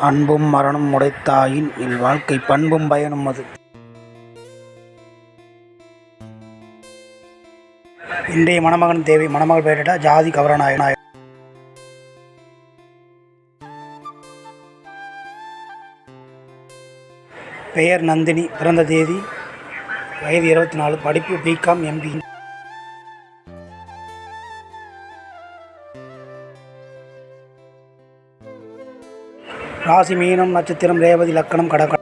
அன்பும் மரணம் உடைத்தாயின் இல்வாழ்க்கை பண்பும் பயனும் அது. இன்றைய மணமகன் தேவை மணமகள் பெயரிட ஜாதி கவரநாயகனாய் பெயர் நந்தினி பிறந்த தேதி வயது இருபத்தி நாலு படிப்பு பிகாம் எம்பி ராசி மீனம் நட்சத்திரம் ரேவதி லக்கணம் கடக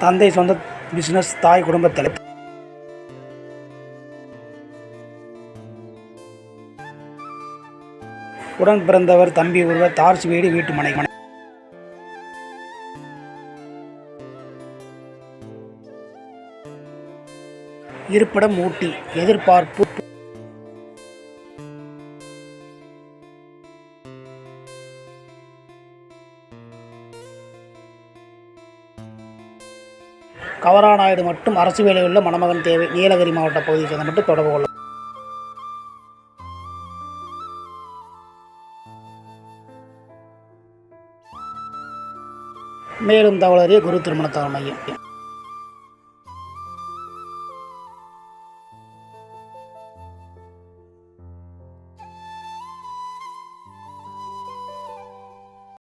தந்தை சொந்த பிசினஸ் தாய் குடும்ப தலைப்பு உடன் பிறந்தவர் தம்பி ஒருவர் தார்ஸ் வீடு வீட்டு மனை இருப்பிடம் ஊட்டி எதிர்பார்ப்பு. கவராநாயுடு மட்டும் அரசு வேலையில் உள்ள மணமகன் தேவை. நீலகிரி மாவட்ட பகுதியை சேர்ந்த மட்டும் தொடர்பு கொள்ள. மேலும் தவளறிய குரு திருமண தகவல் மையம்.